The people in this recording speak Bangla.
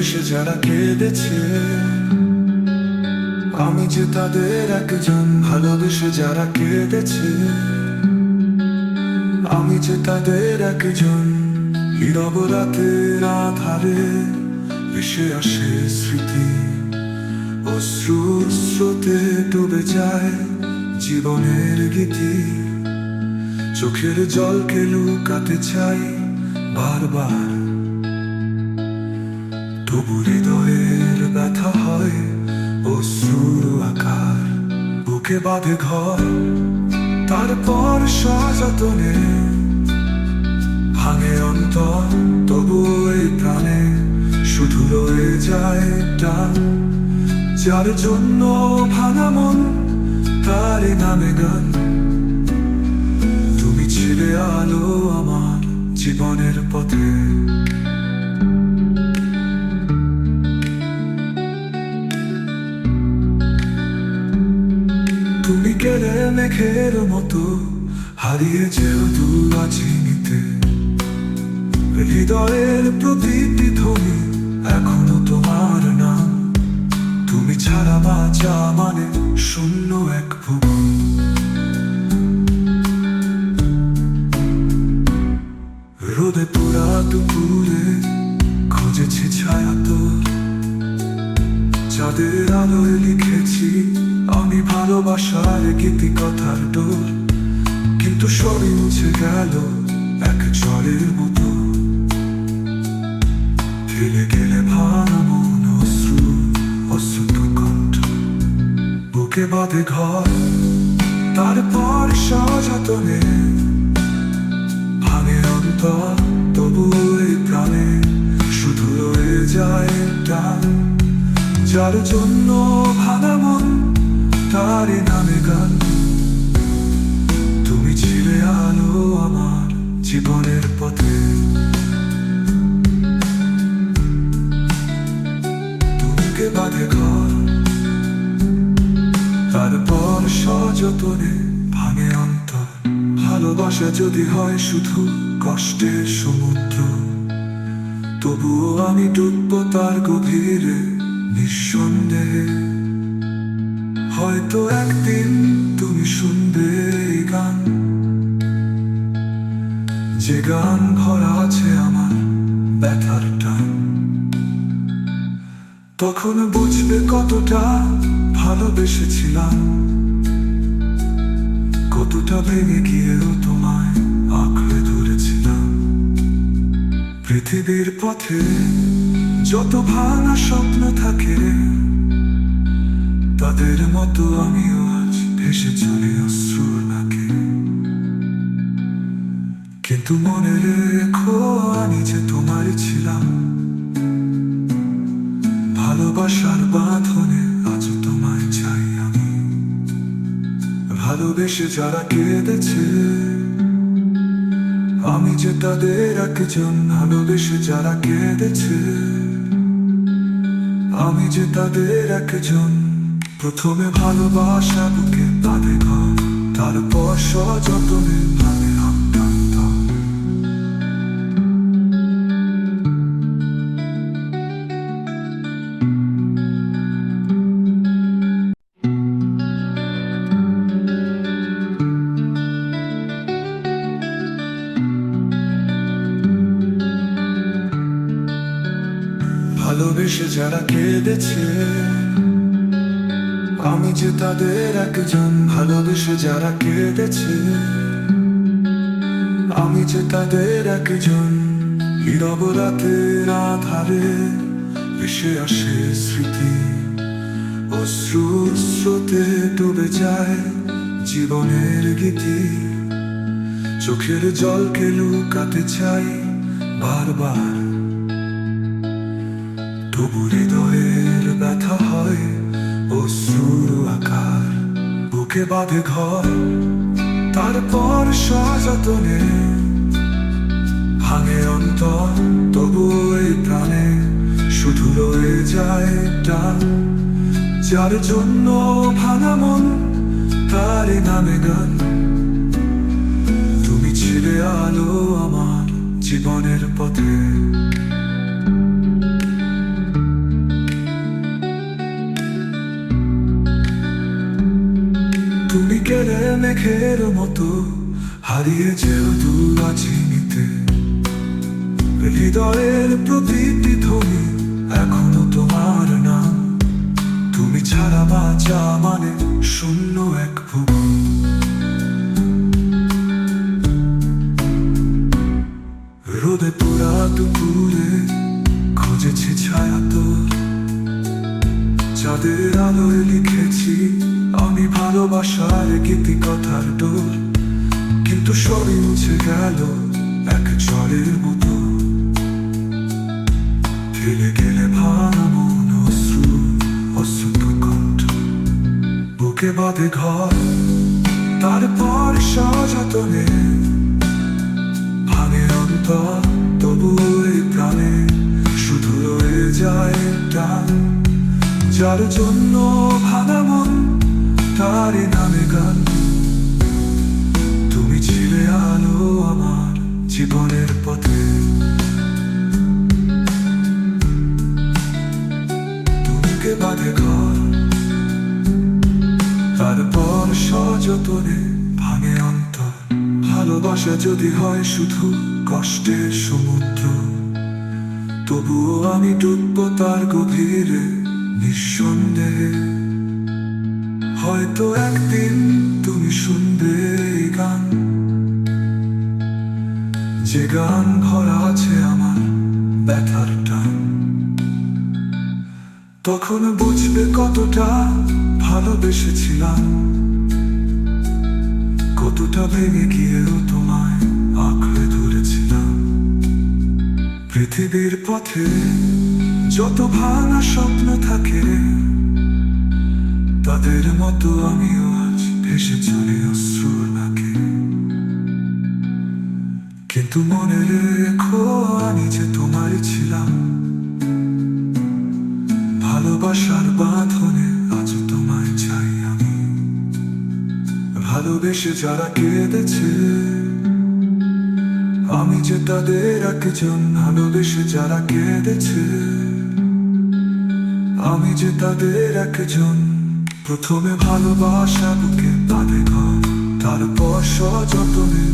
ভালোবেসে যারা কেঁদেছে, আমি যে তাদের একজন ভালোবেসে যারা কেঁদেছে, আমি যে তাদের একজন নীরব রাতের আধারে ভেসে আসে স্মৃতি, অশ্রু স্রোতে ডুবে যায় জীবনের গীতি। চোখের জলকে লুকাতে চাই বারবার। তবু হৃদয়ের ব্যথা হয় অশ্রুর আকার। বুকে বাঁধে ঘর, তারপর সযতনে। ভাঙে অন্তর, তবু এই প্রাণে শুধু রয়ে যায় টান। যার জন্য ভাঙা মন, তারই নামে গান। তুমি ছিলে আলো আমার জীবনের পথে। মেঘের মতো হারিয়ে যেও দুরাচিনিতে হৃদয়ের প্রতিটি ধ্বনি এখনও তোমার নাম তুমি ছাড়া বাঁচা মানে শূন্য এক ভুবন ভালোবাসার গীতি কথার ডোর কিন্তু সবই মুছে গেল এক জলের মতো। ফেলে গেলে ভাঙা মন অশ্রু, অশ্রুত কণ্ঠ, বুকে বাঁধে ঘর, তারপর সযতনে ভাঙে অন্তর, তবু এই প্রাণে শুধু রয়ে যায় টান যার জন্য ভাঙা তারপর সযতনে ভাঙে অন্তর। ভালোবাসা যদি হয় শুধু কষ্টের সমুদ্র, তবুও আমি ডুববো তার গভীরে নিঃসন্দেহে। হয়তো একদিন তুমি শুনবে এই গান, যে গান ভরা আছে আমার ব্যথার টান। তখন বুঝবে কতটা ভালোবেসেছিলাম। কতটা ভেঙে গিয়েও তোমায় আঁকড়ে ধরেছিলাম। পৃথিবীর পথে যত ভাঙা স্বপ্ন থাকে, তাদের মতো আমিও আজ ভেসে চলে অশ্রুর নাকে। কিন্তু মনে রেখো, আমি যে তোমারই ছিলাম। ভালোবাসার বাঁধনে ভালোবেসে যারা কেঁদেছে, আমি যে তাদের একজন ভালোবেসে যারা কেঁদেছে, আমি যে তাদের একজন প্রথমে ভালোবাসা বুকে তাদের তারপর সযতনে ভাঙে ভালোবেসে যারা কেঁদেছে, আমি যে তাদের একজন ভালোবেসে যারা কেঁদেছে, আমি যে তাদের একজন নীরব রাতের আধারে ভেসে আসে স্মৃতি। অশ্রু স্রোতে ডুবে যায় জীবনের গীতি। চোখের জলকে লুকাতে চাই বারবার। তবু হৃদয়ের ব্যথা হয় অশ্রুর আকার। বুকে বাঁধে ঘর, তারপর সযতনে। ভাঙে অন্তর, তবু এই প্রাণে শুধু রয়ে যায় টান যার জন্য ভাঙা মন, তারই নামে গান। তুমি ছিলে আলো আমার জীবনের পথে। বিকেলে মেঘের মতো হারিয়ে যেও দুরাচিনিতে হৃদয়ের প্রতিটি ধ্বনি এখনও তোমার নাম। তুমি ছাড়া বাঁচা মানে শূন্য এক ভুবন। রোদে পুরা দুপুরে খুঁজেছি ছায়া তোর চাঁদের ভালোবাসার গীতি কথার ডোর কিন্তু সবই মুছে গেল এক জলের মতো। ফেলে গেলে ভাঙা অশ্রু কণ্ঠ, বুকে বাঁধে ঘর, তারপর সযতনে ভাঙে অন্তর, তবু এই প্রাণে শুধু রয়ে যায় টান যার জন্য ভাঙা মন তারপর সযতনে ভাঙে অন্তর। ভালোবাসা যদি হয় শুধু কষ্টের সমুদ্র, তবুও আমি ডুবব তার গভীরে নিঃসন্দেহে। হয়তো একদিন তুমি শুনবে গান, যে গান ভরা আছে আমার ব্যথার টান। তখন বুঝবে কতটা ভালোবেসেছিলাম। কতটা ভেঙে গিয়েও তোমায় আঁকড়ে ধরেছিলাম। পৃথিবীর পথে যত ভাঙা স্বপ্ন থাকে, তাদের মতো আমিও আজ ভেসে চলে অশ্রুর নাকে। কিন্তু মনে রেখো আমি যে তোমারই ছিলাম। ভালোবাসার বাঁধনে ভালোবেসে যারা কেঁদেছে, আমি যে তাদের একজন, ভালোবেসে যারা কেঁদেছে, আমি যে তাদের একজন। প্রথমে ভালোবাসা বুকে বাঁধে ঘর, তারপর সযতনে